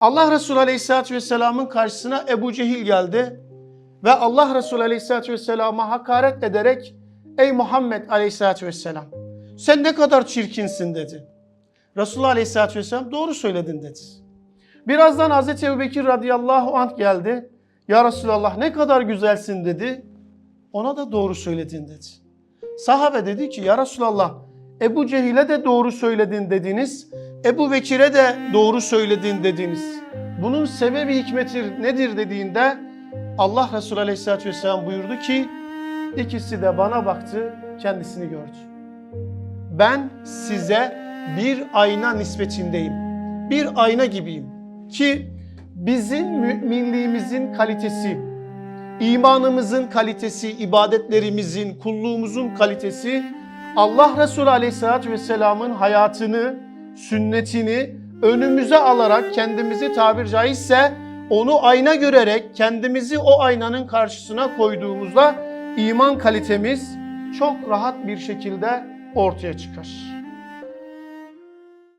Allah Resulü Aleyhisselatü Vesselam'ın karşısına Ebu Cehil geldi ve Allah Resulü Aleyhisselatü Vesselam'a hakaret ederek Ey Muhammed Aleyhisselatü Vesselam sen ne kadar çirkinsin dedi. Resulullah Aleyhisselatü Vesselam doğru söyledin dedi. Birazdan Hazreti Ebu Bekir radıyallahu anh geldi. Ya Resulallah ne kadar güzelsin dedi. Ona da doğru söyledin dedi. Sahabe dedi ki ya Resulallah Ebu Cehil'e de doğru söyledin dediniz. Ebu Bekir'e de doğru söyledin dediniz. Bunun sebebi hikmeti nedir dediğinde Allah Resulü Aleyhisselatü Vesselam buyurdu ki ikisi de bana baktı kendisini gördü. Ben size bir ayna nispetindeyim. Bir ayna gibiyim ki bizim müminliğimizin kalitesi, imanımızın kalitesi, ibadetlerimizin, kulluğumuzun kalitesi Allah Resulü Aleyhisselatü Vesselam'ın hayatını, sünnetini önümüze alarak kendimizi tabir caizse onu ayna görerek kendimizi o aynanın karşısına koyduğumuzda iman kalitemiz çok rahat bir şekilde ortaya çıkar.